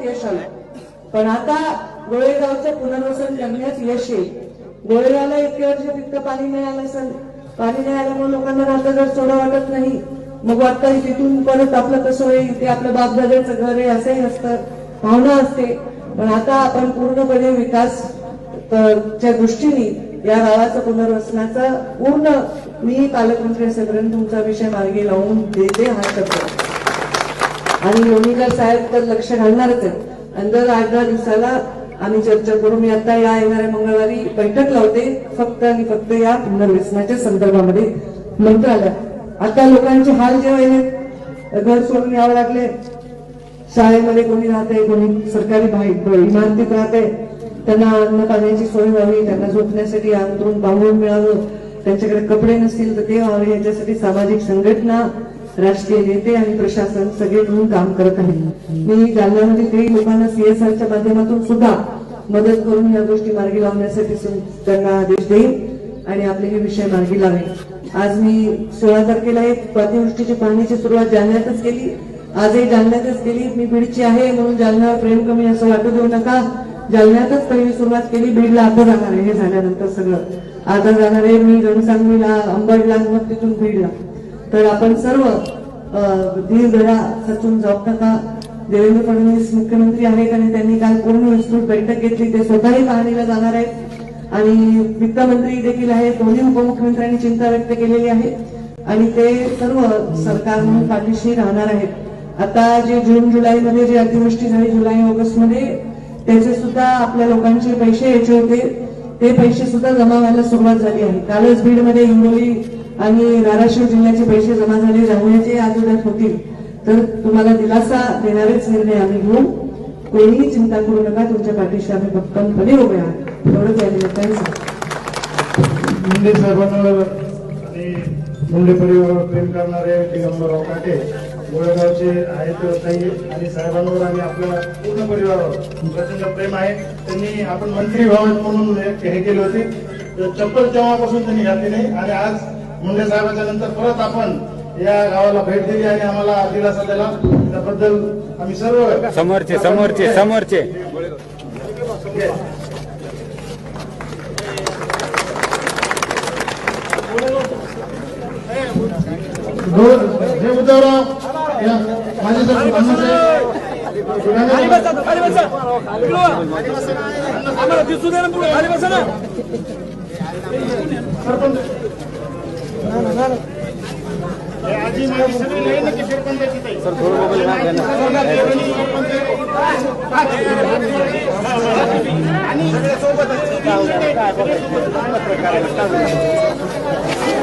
कामात यश आलं पण आता गोळेगावचं पुनर्वसन करण्यात यश येईल. गोळेगावला इतके वर्ष तितकं पाणी नाही आलं असेल. पाणी नाही आल्यामुळे लोकांना राहतं घर सोडा वाटत नाही मग वाटतं तिथून परत आपलं कसं होईल ते आपलं बापदादाचं घर आहे असंही असतं. भावना असते. पण आता आपण पूर्णपणे विकास च्या दृष्टीने या गावाचं पुनर्वसनाचा पूर्ण मी पालकमंत्री असेपर्यंत तुमचा विषय मार्गी लावून देते हा शब्द. आणि लोणीकर साहेब तर लक्ष घालणारच आहेत. आणि दर आठ दहा दिवसाला आम्ही चर्चा करू. मी आता या येणाऱ्या मंगळवारी बैठक लावते फक्त आणि फक्त या पुनर्वसनाच्या संदर्भामध्ये मंत्रालय आता लोकांचे हाल जेव्हा व्हायले घर सोडून यावं लागले. शाळेमध्ये कोणी राहते कोणी सरकारी भाई- इमारतीत राहते त्यांना अन्न पाण्याची सोय व्हावी त्यांना झोपण्यासाठी अंतरून बांबून मिळावं. त्यांच्याकडे कपडे नसतील तर ते व्हावे. याच्यासाठी सामाजिक संघटना राजकीय नेते आणि प्रशासन सगळे मिळून काम करत आहे. मी जालन्यामध्ये काही लोकांना सीएसआरच्या माध्यमातून सुद्धा मदत करून या गोष्टी मार्गी लावण्यासाठी त्यांना आदेश देईन आणि आपले हे विषय मार्गी लावेल आज मी सोळा तारखेला एक अतिवृष्टीची पाहणीची सुरुवात जालन्यातच केली. आजही जालन्यातच केली. मी बीडची आहे म्हणून जालन्यावर प्रेम कमी असं वाटू देऊ नका. जालन्यातच पहिली सुरुवात केली. बीडला आता जाणार आहे. हे झाल्यानंतर सगळं. आता जाणार आहे मी रणसांगवीला अंबडला मग तिथून बीडला. तर आपण सर्व अं, सचून जाऊ नका. देवेंद्र फडणवीस मुख्यमंत्री आहेत आणि त्यांनी काल पूर्ण विस्तृत बैठक घेतली. ते स्वतःही पाहणीला जाणार आहेत. आणि वित्तमंत्री देखील आहेत. दोन्ही उपमुख्यमंत्र्यांनी चिंता व्यक्त केलेली आहे. आणि ते सर्व सरकार म्हणून पाठीशी राहणार आहेत. आता जे जून जुलै मध्ये जे अतिवृष्टी झाली जुलै ऑगस्टमध्ये त्याचे सुद्धा आपल्या लोकांचे पैसे यायचे होते. ते पैसे सुद्धा जमा व्हायला सुरुवात झाली आहे. कालच बीडमध्ये हिंगोली आणि धाराशिव जिल्ह्याचे पैसे जमा झाले जाण्याचे आज होतील. तर तुम्हाला दिलासा देणारेच निर्णय आम्ही घेऊ. कोणीही चिंता करू नका तुमच्या पाठीशी आम्ही भक्कमपणे उभे आहात. एवढंच या निमित्ताने मुंडे साहेबांवर आणि मुंडे परिवारावर प्रेम करणारे दिगंबरराव काटे गोळेगावचे आहेत ताई आणि साहेबांवर आणि आपल्या पूर्ण परिवारावर. प्रचंड प्रेम आहे. त्यांनी आपण मंत्री व्हावेत म्हणून एक हे केले होते. चप्पल तेव्हापासून त्यांनी घातली नाही. आणि आज मुंडे साहेबांच्या नंतर परत आपण या गावाला भेट दिली आणि आम्हाला दिलासा दिला. त्याबद्दल आम्ही सर्व समोरचे समोरचे समोरचे. हे उद्धवराव माझे सर अण्णासाहेब सर थोडं मोबाईल ना ना आणि सोबत